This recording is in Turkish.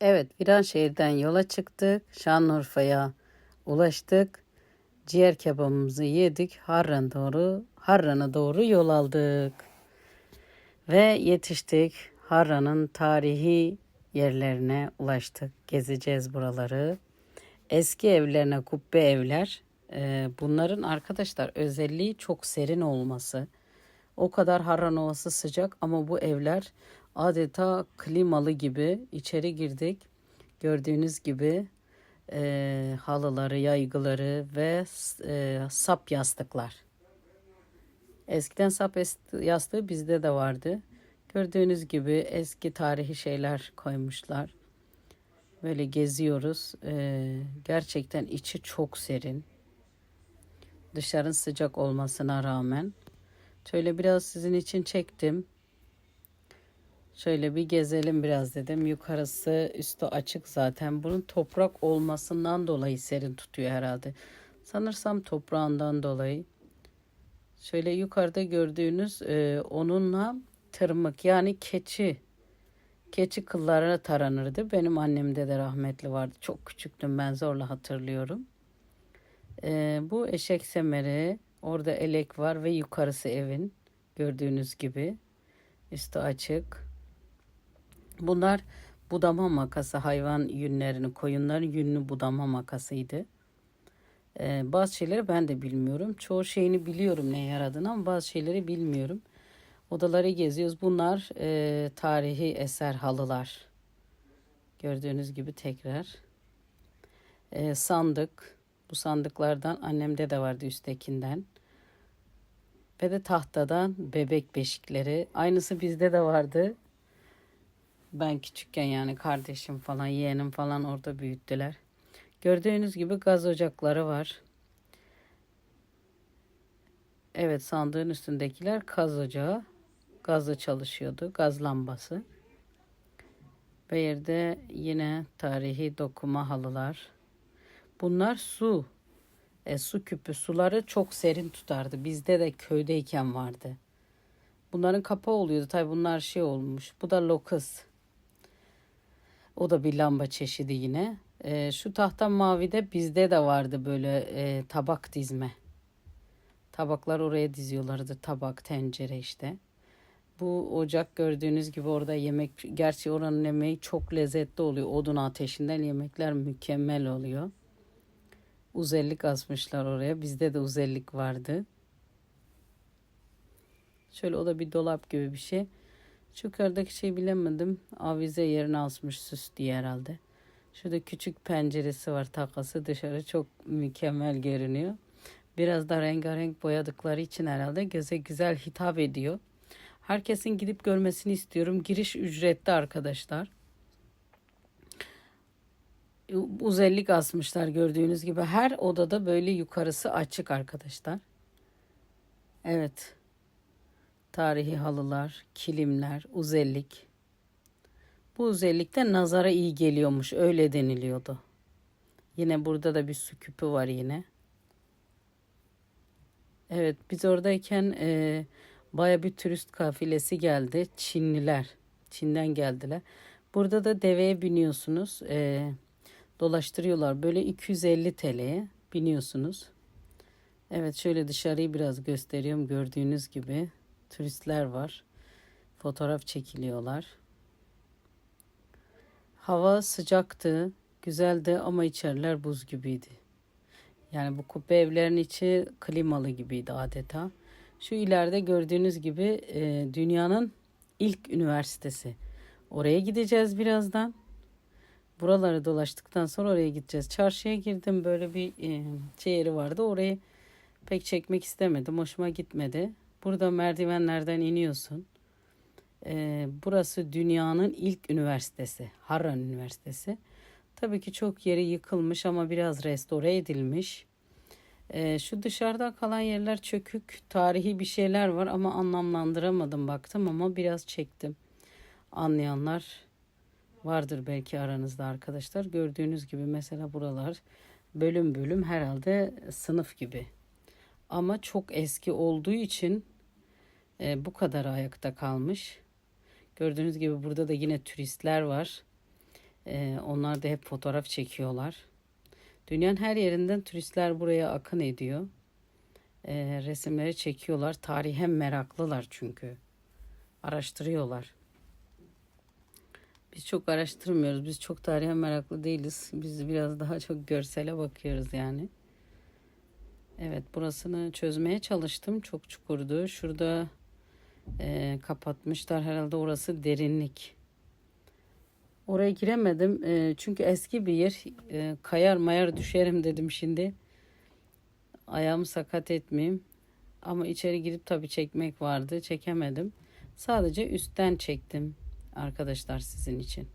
Evet, Viranşehir'den yola çıktık. Şanlıurfa'ya ulaştık. Ciğer kebabımızı yedik. Harran doğru, Harran'a doğru yol aldık. Ve yetiştik. Harran'ın tarihi yerlerine ulaştık. Gezeceğiz buraları. Eski evlerine kubbe evler. Ee, bunların arkadaşlar özelliği çok serin olması. O kadar Harran Ovası sıcak ama bu evler adeta klimalı gibi. İçeri girdik. Gördüğünüz gibi e, halıları, yaygıları ve e, sap yastıklar. Eskiden sap yastığı bizde de vardı. Gördüğünüz gibi eski tarihi şeyler koymuşlar. Böyle geziyoruz. E, gerçekten içi çok serin. Dışarının sıcak olmasına rağmen. Şöyle biraz sizin için çektim. Şöyle bir gezelim biraz dedim. Yukarısı üstü açık zaten. Bunun toprak olmasından dolayı serin tutuyor herhalde. Sanırsam toprağından dolayı. Şöyle yukarıda gördüğünüz e, onunla tırmık yani keçi. Keçi kıllarına taranırdı. Benim annemde de rahmetli vardı. Çok küçüktüm ben zorla hatırlıyorum. E, bu eşek semeri. Orada elek var ve yukarısı evin. Gördüğünüz gibi. Üstü açık. Bunlar budama makası hayvan yünlerini koyunların yününü budama makasıydı. Ee, bazı şeyleri ben de bilmiyorum. Çoğu şeyini biliyorum ne yaradığını ama bazı şeyleri bilmiyorum. Odaları geziyoruz. Bunlar e, tarihi eser halılar. Gördüğünüz gibi tekrar. Ee, sandık. Bu sandıklardan annemde de vardı üsttekinden. Ve de tahtadan bebek beşikleri. Aynısı bizde de vardı. Ben küçükken yani kardeşim falan yeğenim falan orada büyüttüler. Gördüğünüz gibi gaz ocakları var. Evet sandığın üstündekiler gaz ocağı. Gazla çalışıyordu. Gaz lambası. Ve yerde yine tarihi dokuma halılar. Bunlar su. E, su küpü. Suları çok serin tutardı. Bizde de köydeyken vardı. Bunların kapağı oluyordu. Tabi bunlar şey olmuş. Bu da lokus. O da bir lamba çeşidi yine. E, şu tahta mavide bizde de vardı böyle e, tabak dizme. Tabaklar oraya diziyorlardı. Tabak, tencere işte. Bu ocak gördüğünüz gibi orada yemek, gerçi oranın yemeği çok lezzetli oluyor. Odun ateşinden yemekler mükemmel oluyor. Uzellik asmışlar oraya. Bizde de uzellik vardı. Şöyle o da bir dolap gibi bir şey. Şu yukarıdaki şey bilemedim. Avize yerine asmış süs diye herhalde. Şurada küçük penceresi var takası dışarı çok mükemmel görünüyor. Biraz da rengarenk boyadıkları için herhalde göze güzel hitap ediyor. Herkesin gidip görmesini istiyorum. Giriş ücretli arkadaşlar. Uzellik asmışlar gördüğünüz gibi. Her odada böyle yukarısı açık arkadaşlar. Evet. Tarihi halılar, kilimler, uzellik. Bu uzellikte nazara iyi geliyormuş. Öyle deniliyordu. Yine burada da bir su küpü var yine. Evet biz oradayken e, baya bir turist kafilesi geldi. Çinliler. Çin'den geldiler. Burada da deveye biniyorsunuz. E, dolaştırıyorlar. Böyle 250 TL'ye biniyorsunuz. Evet şöyle dışarıyı biraz gösteriyorum. Gördüğünüz gibi turistler var. Fotoğraf çekiliyorlar. Hava sıcaktı, güzeldi ama içeriler buz gibiydi. Yani bu kubbe evlerin içi klimalı gibiydi adeta. Şu ileride gördüğünüz gibi e, dünyanın ilk üniversitesi. Oraya gideceğiz birazdan. Buraları dolaştıktan sonra oraya gideceğiz. Çarşıya girdim böyle bir e, şey vardı. Orayı pek çekmek istemedim. Hoşuma gitmedi. Burada merdivenlerden iniyorsun. Ee, burası dünyanın ilk üniversitesi. Harran Üniversitesi. Tabii ki çok yeri yıkılmış ama biraz restore edilmiş. Ee, şu dışarıda kalan yerler çökük. Tarihi bir şeyler var ama anlamlandıramadım baktım ama biraz çektim. Anlayanlar vardır belki aranızda arkadaşlar. Gördüğünüz gibi mesela buralar bölüm bölüm herhalde sınıf gibi. Ama çok eski olduğu için e, bu kadar ayakta kalmış. Gördüğünüz gibi burada da yine turistler var. Ee, onlar da hep fotoğraf çekiyorlar. Dünyanın her yerinden turistler buraya akın ediyor. Ee, resimleri çekiyorlar. Tarihe meraklılar çünkü. Araştırıyorlar. Biz çok araştırmıyoruz. Biz çok tarihe meraklı değiliz. Biz biraz daha çok görsele bakıyoruz yani. Evet burasını çözmeye çalıştım. Çok çukurdu. Şurada e, kapatmışlar herhalde orası derinlik. Oraya giremedim e, çünkü eski bir yer. E, kayar mayar düşerim dedim şimdi. Ayağımı sakat etmeyeyim. Ama içeri girip tabii çekmek vardı. Çekemedim. Sadece üstten çektim arkadaşlar sizin için.